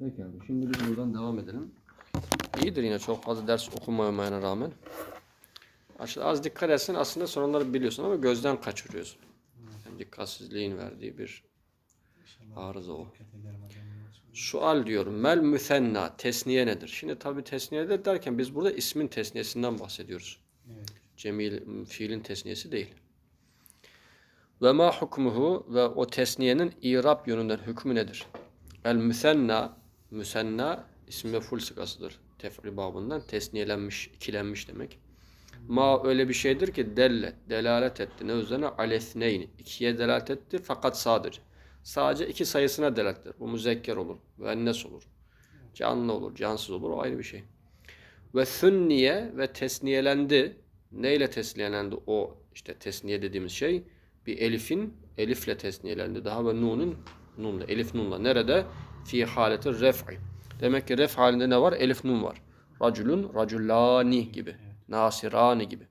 Peki abi. Şimdi biz buradan devam edelim. İyidir yine çok fazla ders okumamayana rağmen. Aşağıda az dikkat etsin aslında sorunları biliyorsun ama gözden kaçırıyorsun. Yani dikkatsizliğin verdiği bir arıza o. Sual diyorum. Mel müsenna. Tesniye nedir? Şimdi tabi tesniye de derken biz burada ismin tesniyesinden bahsediyoruz. Evet. Cemil fiilin tesniyesi değil. Ve ma hukmuhu ve o tesniyenin irab yönünden hükmü nedir? El müsenna müsenna isim ve full sıkasıdır. Tefri babından tesniyelenmiş, ikilenmiş demek. Ma öyle bir şeydir ki delle, delalet etti. Ne üzerine? Alesneyni. İkiye delalet etti fakat sadece. Sadece iki sayısına delalet eder. Bu müzekker olur. Müennes olur. Canlı olur, cansız olur. O ayrı bir şey. Ve sünniye ve tesniyelendi. Neyle tesniyelendi o işte tesniye dediğimiz şey? Bir elifin elifle tesniyelendi. Daha ve nunun nunla. Elif nunla. Nerede? Fi haleti ref'i. Demek ki ref halinde ne var? Elif nun var. Raculun, raculani gibi. Nasirani gibi.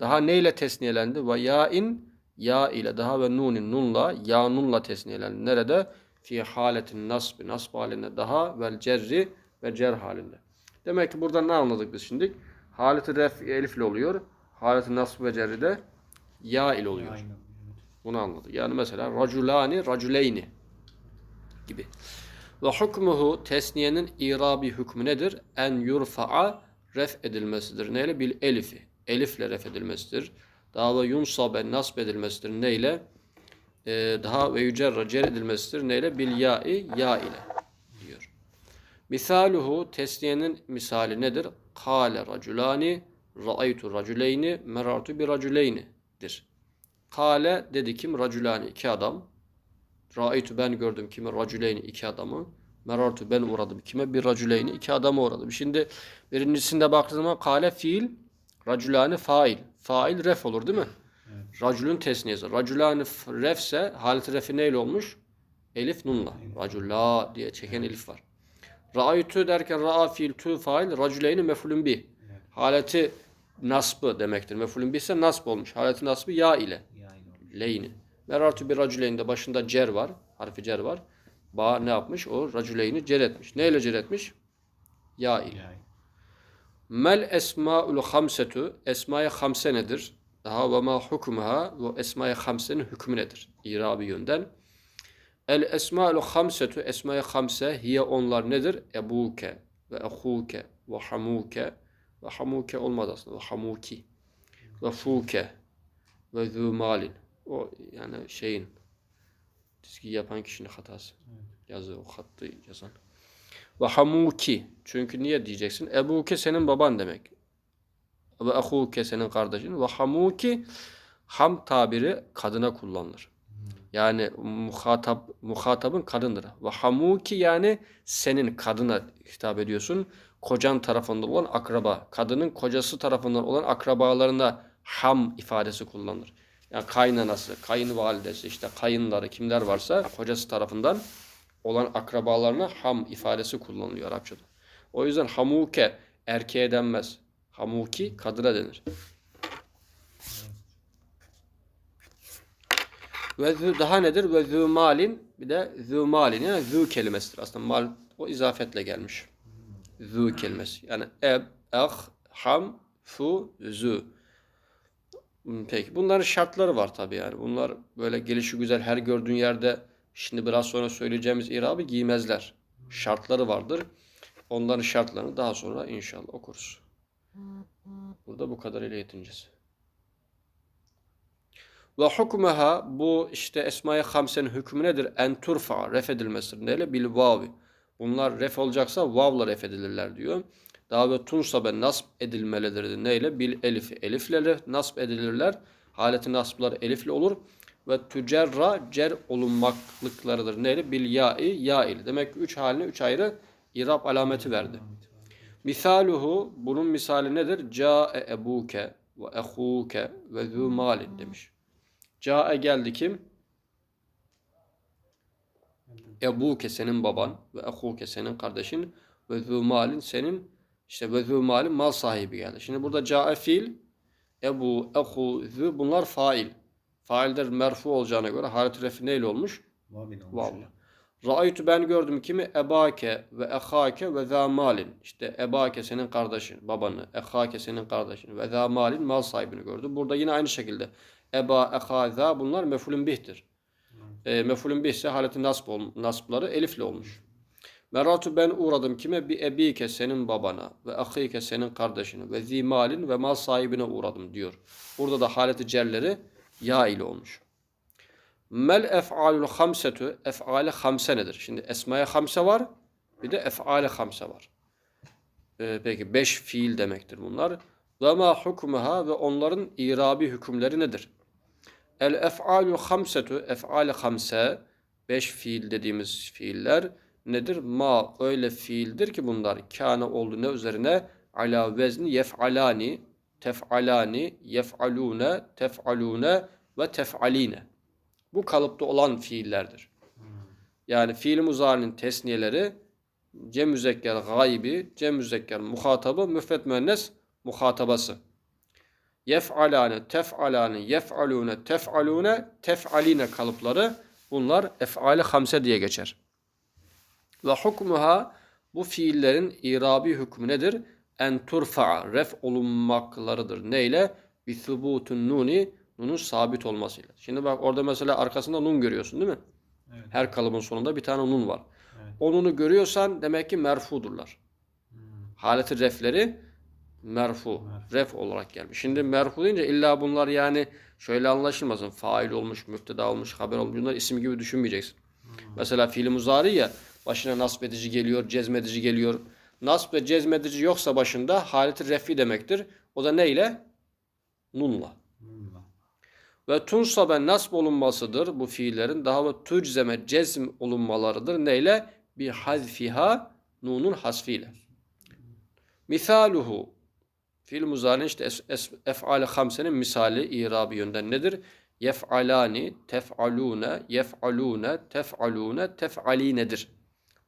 Daha neyle tesniyelendi? Ve ya'in ya ile daha ve nunin nunla ya nunla tesniyelendi. Nerede? Fi haletin nasbi. Nasb halinde daha vel cerri ve cer halinde. Demek ki burada ne anladık biz şimdi? Haleti ref elif ile oluyor. Haleti nasb ve cerri de ya ile oluyor. Bunu anladık. Yani mesela raculani, raculeyni gibi. Ve hukmuhu tesniyenin irabi hükmü nedir? En yurfa'a ref edilmesidir. Neyle? Bil elifi. Elifle ref edilmesidir. Daha ve yunsabe nasb edilmesidir. Neyle? Ee, daha ve yücerra cer edilmesidir. Neyle? Bil ya'i ya ile diyor. Misaluhu tesniyenin misali nedir? Kale raculani ra'aytu raculeyni merartu bi raculeyni'dir. Kale dedi kim? Raculani iki adam. Ra'aytu ben gördüm kimi? Raculeyni iki adamı. Merartu ben uğradım kime? Bir raculeyni iki adamı uğradım. Şimdi birincisinde baktığım zaman kale fiil, raculani fail. Fail ref olur değil mi? Raculun tesniyesi. Raculani f- refse haleti refi neyle olmuş? Elif nunla. Racula diye çeken elif var. Ra'aytu derken ra'a fiil tu fail raculeyni mefulün bi. Haleti nasbı demektir. Mefulün bi ise nasb olmuş. Haleti nasbı ya ile. Leyni. Merartu bir raculeyni başında cer var. Harfi cer var. Ba ne yapmış? O raculeyni cer etmiş. Neyle cer etmiş? Ya ile. Mel esmaul hamsetu. Esma-i hamse nedir? Daha ve ma hukmuha ve esma-i hamsenin hükmü nedir? İrabi yönden. El esmaul hamsetu. Esma-i hamse hiye onlar nedir? Ebuke ve ehuke ve hamuke ve hamuke olmadı aslında. Ve hamuki ve fuke ve zümalin. O yani şeyin çizgi yapan kişinin hatası. Yazı o hattı yazan. Ve hamuki. Çünkü niye diyeceksin? Ebuke senin baban demek. Ve ahuke senin kardeşin. Ve hamuki ham tabiri kadına kullanılır. Yani muhatap muhatabın kadındır. Ve hamuki yani senin kadına hitap ediyorsun. Kocan tarafından olan akraba. Kadının kocası tarafından olan akrabalarına ham ifadesi kullanılır. Yani kaynanası, kayınvalidesi, işte kayınları kimler varsa kocası tarafından olan akrabalarına ham ifadesi kullanılıyor Arapçada. O yüzden hamuke erkeğe denmez. Hamuki kadına denir. Ve daha nedir? Ve zü malin bir de zü malin yani zü kelimesidir. Aslında mal o izafetle gelmiş. Zü kelimesi. Yani eb, ah, ham, fu, zü. Hmm, Peki bunların şartları var tabii yani. Bunlar böyle gelişi güzel her gördüğün yerde şimdi biraz sonra söyleyeceğimiz irabı giymezler. Şartları vardır. Onların şartlarını daha sonra inşallah okuruz. Burada bu kadar ile yetineceğiz. Ve hukmuha bu işte Esma-i Hamse'nin hükmü nedir? En turfa ref edilmesidir. Neyle? Bil vavi. Bunlar ref olacaksa vavla ref edilirler diyor. Daha ve tunsabe nasb edilmelidir. Neyle? Bil elifi. Elifle ref- nasb edilirler. Haleti nasblar elifle olur. Ve tücerra cer olunmaklıklarıdır. Neyle? Bil ya'i ya. Demek ki üç haline üç ayrı irab alameti verdi. Misaluhu bunun misali nedir? Ca'e ebuke ve ehuke ve zü malin demiş. Ca'e geldi kim? Ebuke senin baban ve ehuke senin kardeşin ve zü malin senin işte ve zü malin mal sahibi geldi. Şimdi burada ca'e fiil ebu, ehu, zü bunlar fail. Faildir merfu olacağına göre halet refi neyle olmuş? Vavla. Ra'aytu ben gördüm kimi? Ebake ve ehake ve zâ malin. İşte ebake senin kardeşin, babanı. Ehake senin kardeşin. Ve zâ malin mal sahibini gördü. Burada yine aynı şekilde. Eba, eha, zâ bunlar mefulün bihtir. E, mefulün bih ise haleti nasb nasbları elifle olmuş. Meratu ben uğradım kime? Bir ebike senin babana ve ahike senin kardeşine ve zimalin ve mal sahibine uğradım diyor. Burada da haleti cerleri ya ile olmuş. Mel ef'alul hamsetu ef'ale hamse nedir? Şimdi esmaya hamse var bir de ef'ale hamse var. Ee, peki beş fiil demektir bunlar. Ve ma hukmuha ve onların irabi hükümleri nedir? El ef'alul hamsetu ef'ale hamse beş fiil dediğimiz fiiller nedir? Ma öyle fiildir ki bunlar kâne oldu ne üzerine? Ala vezni yef'alani tef'alani yef'alune tef'alune ve tef'aline. Bu kalıpta olan fiillerdir. Yani fiil muzarinin tesniyeleri cem müzekker gaybi, cem müzekker muhatabı, müfret müennes muhatabası. Yef'alane, tef'alane, yef'alune, tef'alune, tef'aline kalıpları bunlar ef'ali hamse diye geçer. Ve hukmuha bu fiillerin irabi hükmü nedir? En turfa'a ref olunmaklarıdır. Neyle? Bi thubutun nuni nunun sabit olmasıyla. Şimdi bak orada mesela arkasında nun görüyorsun değil mi? Evet. Her kalıbın sonunda bir tane nun var. Evet. O nunu görüyorsan demek ki merfudurlar. Haleti refleri merfu, Merfu. ref olarak gelmiş. Şimdi merfu deyince illa bunlar yani şöyle anlaşılmasın. Fail olmuş, müfteda olmuş, haber olmuş. Bunlar isim gibi düşünmeyeceksin. Mesela fiili muzari ya başına nasb edici geliyor, cezmedici geliyor. Nasb ve cezmedici yoksa başında haleti refi demektir. O da neyle? Nunla. Bununla. Ve tunsabe nasb olunmasıdır bu fiillerin. Daha ve tuczeme cezm olunmalarıdır. Neyle? Bir hazfiha nunun hasfiyle. Misaluhu fiil muzari işte ef'ale hamsenin misali irabi yönden nedir? Yef'alani, tef'alune, yef'alune, tef'alune, tef'alinedir.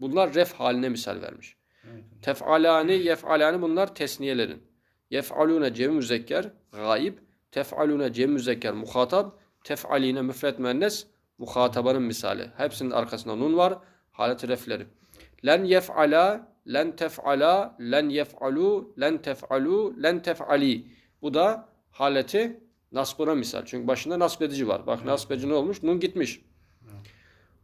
Bunlar ref haline misal vermiş. Evet. Tef'alani, yef'alani bunlar tesniyelerin. Yef'alune cem müzekker, gayib. Tef'alune cem müzekker, muhatap. Tef'aline müfret müennes, muhatabanın misali. Hepsinin arkasında nun var. Halet refleri. Len yef'ala, len tef'ala, len yef'alu, len tef'alu, len tef'ali. Bu da haleti nasbına misal. Çünkü başında nasb edici var. Bak nasb edici ne olmuş? Nun gitmiş.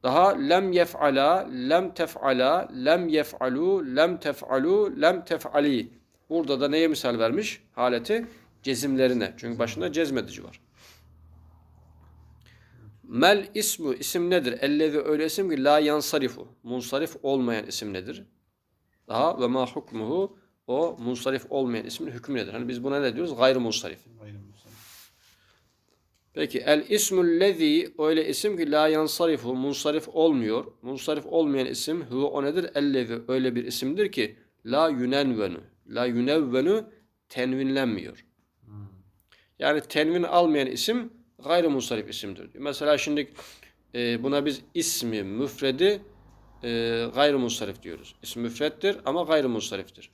Daha lem yef'ala, lem tef'ala, lem yef'alu, lem tef'alu, lem tef'ali. Burada da neye misal vermiş? Haleti cezimlerine. Çünkü başında cezmedici var. Mel ismu isim nedir? Ellezi öyle isim ki la yansarifu. Munsarif olmayan isim nedir? Daha ve ma hukmuhu o munsarif olmayan ismin hükmü nedir? Hani biz buna ne diyoruz? Gayrı munsarif. Gayrimüslim. Peki el ismul lezi öyle isim ki la yansarifu munsarif olmuyor. Munsarif olmayan isim huve o nedir? Ellezi öyle bir isimdir ki la yunenvenu. La yunevvenu tenvinlenmiyor. Yani tenvin almayan isim gayrı munsarif isimdir. Mesela şimdi e, buna biz ismi müfredi e, gayrı munsarif diyoruz. İsmi müfrettir ama gayrı munsariftir.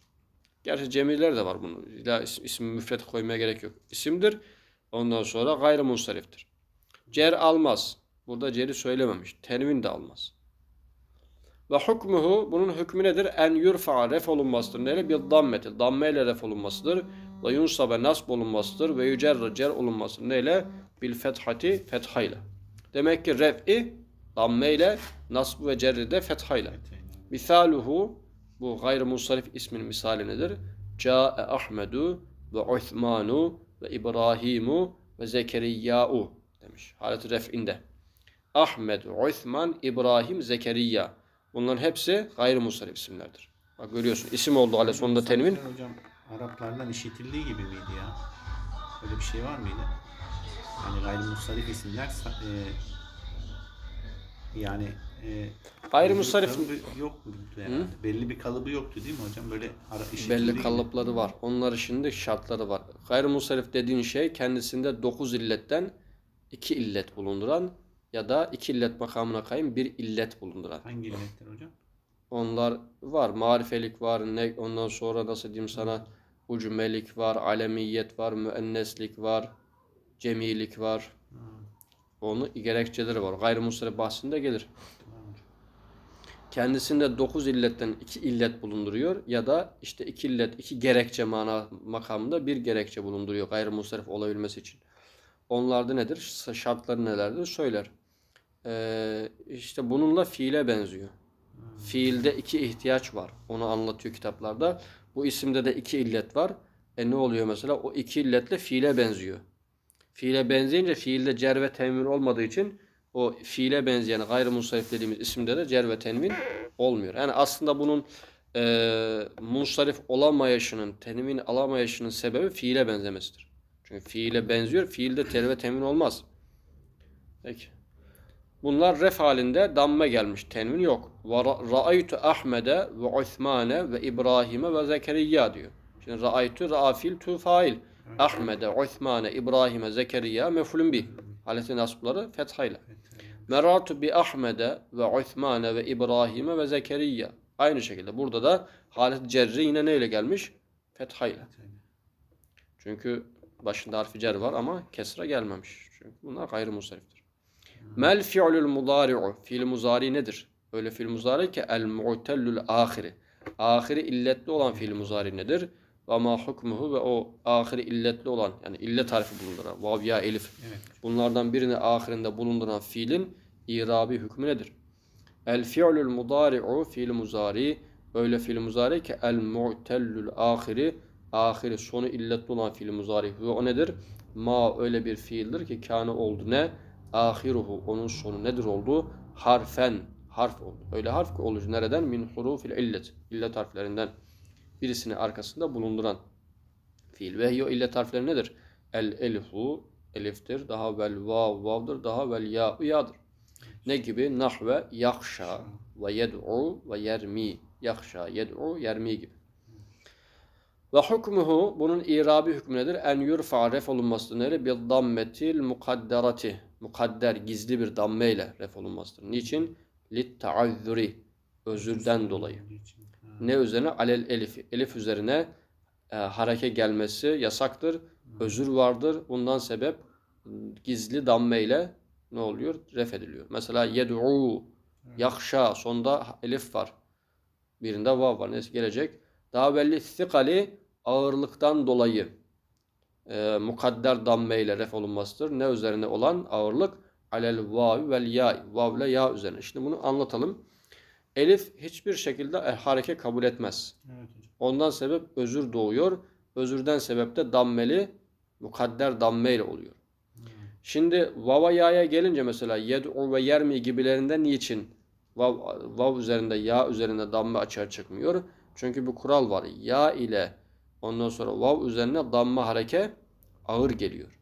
Gerçi cemiler de var bunun. İlla is- ismi müfret koymaya gerek yok. İsimdir. Ondan sonra gayrı munsariftir. Cer almaz. Burada ceri söylememiş. Tenvin de almaz. Ve hukmuhu bunun hükmü nedir? En yurfa ref olunmasıdır. Neyle? Bir dammeti. Damme ile ref olunmasıdır. Ve yunsabe nasb olunmasıdır. Ve yücerre cer olunmasıdır. Neyle? Bil fethati fethayla. Demek ki ref'i damme ile nasb ve cerri de fethayla. Misaluhu bu gayrı ismin misali nedir? Câe Ahmedu ve Uthmanu ve İbrahimu ve Zekeriya'u demiş. Haleti ref'inde. Ahmed, Uthman, İbrahim, Zekeriya. Bunların hepsi gayrı munsarif isimlerdir. Bak görüyorsun isim oldu hale sonunda tenvin. Hocam Araplardan işitildiği gibi miydi ya? Öyle bir şey var mıydı? Yani gayrimustarif isimler e, yani e, Kalıbı yoktu herhalde. Belli bir kalıbı yoktu değil mi hocam? Böyle ara, işitildiği Belli gibi. kalıpları var. Onların şimdi şartları var. Gayrı munsarif dediğin şey kendisinde 9 illetten 2 illet bulunduran ya da 2 illet makamına kayın bir illet bulunduran. Hangi illetler hocam? Onlar var. Marifelik var. Ne, ondan sonra nasıl diyeyim sana ucmelik var. Alemiyet var. Müenneslik var. Cemilik var. Onu gerekçeleri var. Gayrimustarif bahsinde gelir. Kendisinde dokuz illetten iki illet bulunduruyor ya da işte iki illet, iki gerekçe mana makamında bir gerekçe bulunduruyor gayrimusarif olabilmesi için. Onlarda nedir? Şartları nelerdir? Söyler. Ee, işte bununla fiile benziyor. Fiilde iki ihtiyaç var. Onu anlatıyor kitaplarda. Bu isimde de iki illet var. E ne oluyor mesela? O iki illetle fiile benziyor. Fiile benzeyince fiilde cer ve tenvin olmadığı için o fiile benzeyen gayrimunsarif dediğimiz isimde de cer ve tenvin olmuyor. Yani aslında bunun e, munsarif olamayışının, tenvin alamayışının sebebi fiile benzemesidir. Çünkü fiile benziyor. Fiilde cer ve tenvin olmaz. Peki. Bunlar ref halinde damme gelmiş. Tenvin yok. Ra'aytu Ahmede ve Osmane ve İbrahim'e ve Zekeriya diyor. Şimdi ra'aytu ra'afil tu fail. Ahmede, Osmane, İbrahim'e, Zekeriya mefulün bih. Haleti nasbları fethayla. Meratu bi Ahmede ve Osmane ve İbrahim'e ve Zekeriya. Aynı şekilde burada da halet cerri yine neyle gelmiş? Fethayla. Çünkü başında harfi cer var ama kesra gelmemiş. Çünkü bunlar gayrimusariftir. Mel fi'lül mudari'u. Fiil muzari nedir? Öyle fiil muzari ki el mu'tellül ahiri. Ahiri illetli olan fiil muzari nedir? Ve ma hukmuhu ve o ahiri illetli olan yani illet harfi bulunduran vav ya elif. Evet. Bunlardan birini ahirinde bulunduran fiilin irabi hükmü nedir? El fi'lül mudari'u fiil muzari öyle fiil muzari ki el mu'tellül ahiri ahiri sonu illetli olan fiil muzari ve o nedir? Ma öyle bir fiildir ki kâne oldu ne? Ahiruhu onun sonu nedir oldu? Harfen harf oldu. Öyle harf ki olur nereden? Min hurufil illet. İllet harflerinden birisini arkasında bulunduran fiil. Ve hiyo illet harfleri nedir? El elifu eliftir. Daha vel vav vavdır. Daha vel ya yadır. Ne gibi? Nahve yakşa ve yed'u ve yermi. Yakşa, yed'u, yermi gibi. Ve hukmuhu bunun irabi hükmü nedir? En yurfa ref olunmasıdır. Nedir? Bil dammetil mukadderati. Mukadder, gizli bir damme ile ref olunmasıdır. Niçin? Lit taazzuri. Özürden dolayı. Ne üzerine? Alel elif. Elif üzerine e, hareke gelmesi yasaktır. Özür vardır. Bundan sebep gizli damme ile ne oluyor? Ref ediliyor. Mesela yed'u, yakşa. Sonda elif var. Birinde vav var. Neyse gelecek. Daha belli sikali ağırlıktan dolayı e, mukadder damme ile ref olunmasıdır. Ne üzerine olan ağırlık? Alel vav vel ya. Vav ile ya üzerine. Şimdi bunu anlatalım. Elif hiçbir şekilde e, hareke kabul etmez. Evet. Ondan sebep özür doğuyor. Özürden sebep de dammeli, mukadder damme ile oluyor. Şimdi vava ya'ya gelince mesela yed'u ve yermi gibilerinden niçin vav, vav üzerinde ya üzerinde damme açığa çıkmıyor? Çünkü bir kural var. Ya ile ondan sonra vav üzerine damme hareke ağır geliyor.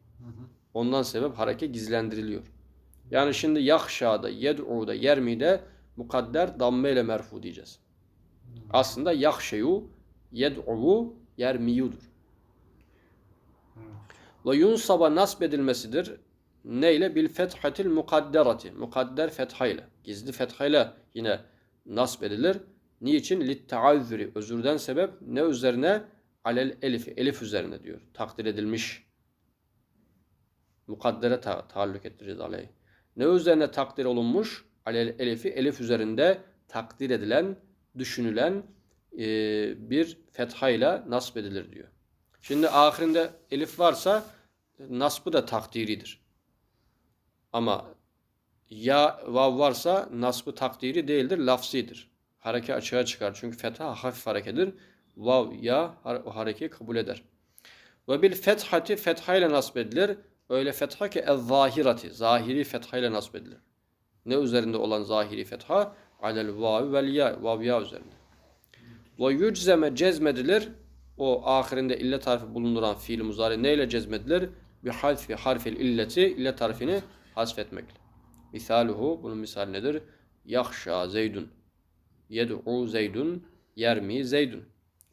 Ondan sebep hareke gizlendiriliyor. Yani şimdi yakşa'da, yed'u'da, yermi'de mukadder damme ile merfu diyeceğiz. Aslında yakşeyu, yed'u, yermiyudur. Ve yunsaba nasb edilmesidir. Neyle? Bil fethatil mukadderati. Mukadder fethayla. Gizli fethayla yine nasb edilir. Niçin? Lit taazzuri. Özürden sebep ne üzerine? Alel elif. Elif üzerine diyor. Takdir edilmiş. Mukaddere ta taalluk ettireceğiz aleyh. Ne üzerine takdir olunmuş? Alel elifi. Elif üzerinde takdir edilen, düşünülen e, bir fethayla nasb edilir diyor. Şimdi ahirinde elif varsa nasbı da takdiridir. Ama ya vav varsa nasbı takdiri değildir, lafzidir. Hareke açığa çıkar. Çünkü fetha hafif harekedir. Vav ya o harekeyi kabul eder. Ve bil fethati fethayla nasb edilir. Öyle fetha ki el zahirati. Zahiri fethayla nasb edilir. Ne üzerinde olan zahiri fetha? Alel vav vel ya. Vav ya üzerinde. Ve yüczeme cezmedilir. O ahirinde illet harfi bulunduran fiil muzari neyle cezmedilir? Bir harfi harfil illeti illet harfini hasfetmekle. Misaluhu bunun misali nedir? Yakşa zeydun. Yed'u zeydun. Yermi zeydun.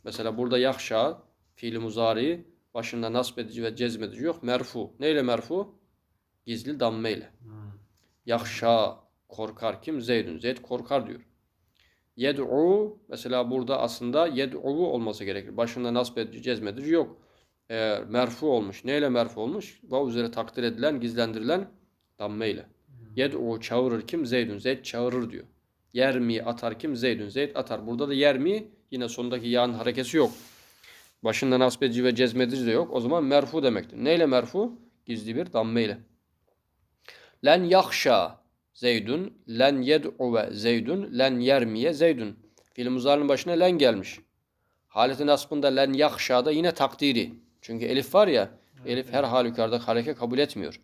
Mesela burada yakşa fiil muzari başında nasb edici ve cezmedici yok. Merfu. Neyle merfu? Gizli damme ile. Yakşa korkar kim? Zeydun. Zeyd korkar diyor. Yed'u mesela burada aslında yed'u olması gerekir. Başında nasb edici, cezmedici yok. Eğer merfu olmuş. Neyle merfu olmuş? Vav üzere takdir edilen, gizlendirilen damme ile. Yed'u çağırır kim? Zeydun. Zeyd çağırır diyor. Yer mi atar kim? Zeydün. Zeyd atar. Burada da yer mi? Yine sondaki yağın harekesi yok. Başında nasbedici ve cezmedici de yok. O zaman merfu demektir. Neyle merfu? Gizli bir damme ile. Len yakşa Zeydun, len yed'uve Zeydun, len yermiye Zeydun. Fiil muzarının başına len gelmiş. Haleti nasbında len yakşa'da yine takdiri. Çünkü elif var ya, elif her halükarda hareke kabul etmiyor.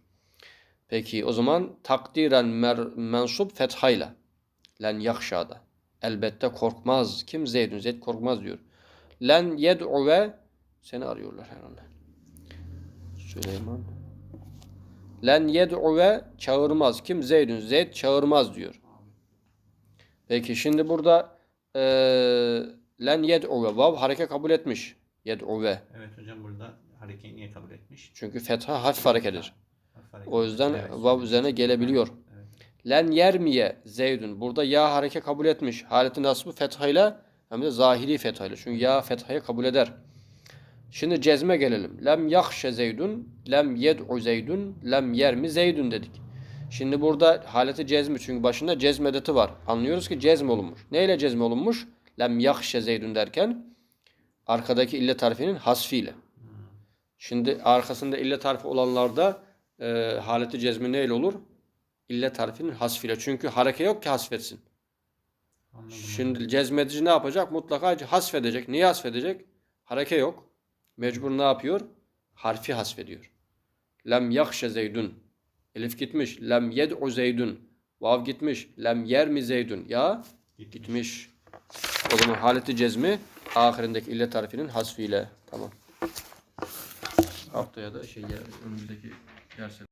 Peki o zaman takdiren mer, mensup fethayla. Len yakşa'da. Elbette korkmaz. Kim Zeydun? Zeyd korkmaz diyor. Len yed'uve seni arıyorlar herhalde. Süleyman. Len yed'uve çağırmaz. Kim? Zeydun. Zeyd çağırmaz diyor. Peki şimdi burada eee len yed'uve vav hareke kabul etmiş. Yed'uve. Evet hocam burada harekeyi niye kabul etmiş? Çünkü fetha hafif harekedir. O yüzden Evet, vav üzerine gelebiliyor. Evet. Len yermiye Zeydun. Burada ya hareke kabul etmiş. Haleti nasbı fethayla hem de zahiri fethayla. Çünkü ya fethayı kabul eder. Şimdi cezme gelelim. Lem yahşe Zeydun, lem yed'u Zeydun, lem yermi Zeydun dedik. Şimdi burada haleti cezmi çünkü başında cezm edeti var. Anlıyoruz ki cezm olunmuş. Neyle cezm olunmuş? Lem yahşe Zeydun derken arkadaki illet harfinin hasfiyle. Şimdi arkasında illet harfi olanlarda e, haleti cezmi neyle olur? İllet harfinin hasfiyle. Çünkü hareke yok ki hasfetsin. Anladım. Şimdi cezmedici ne yapacak? Mutlaka hasfedecek. Niye hasfedecek? Hareke yok. Mecbur ne yapıyor? Harfi hasfediyor. Lem yakşe zeydun. Elif gitmiş. Lem yed'u zeydun. Vav gitmiş. Lem yermi zeydun. Ya gitmiş. O zaman haleti cezmi ahirindeki illet harfinin hasfiyle. Tamam. Haftaya da şey önümüzdeki derslerde